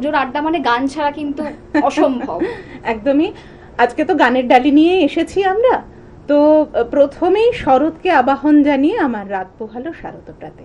পুজোর আড্ডা মানে গান ছাড়া কিন্তু অসম্ভব। একদমই। আজকে তো গানের ডালি নিয়ে এসেছি আমরা। তো প্রথমেই শরৎকে আবাহন জানিয়ে আমার রাত পোহালো শারদপ্রাতে।